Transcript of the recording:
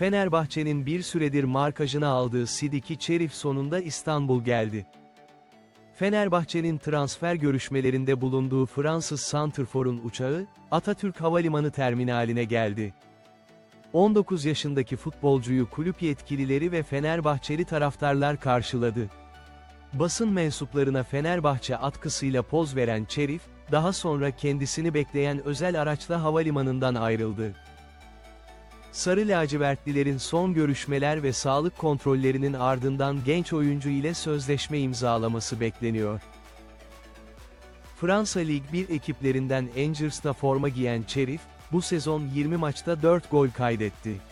Fenerbahçe'nin bir süredir markajına aldığı Sidiki Çerif sonunda İstanbul geldi. Fenerbahçe'nin transfer görüşmelerinde bulunduğu Fransız Santrfor'un uçağı, Atatürk Havalimanı terminaline geldi. 19 yaşındaki futbolcuyu kulüp yetkilileri ve Fenerbahçeli taraftarlar karşıladı. Basın mensuplarına Fenerbahçe atkısıyla poz veren Çerif, daha sonra kendisini bekleyen özel araçla havalimanından ayrıldı. Sarı lacivertlilerin son görüşmeler ve sağlık kontrollerinin ardından genç oyuncu ile sözleşme imzalaması bekleniyor. Fransa Lig 1 ekiplerinden Angers'ta forma giyen Çerif, bu sezon 20 maçta 4 gol kaydetti.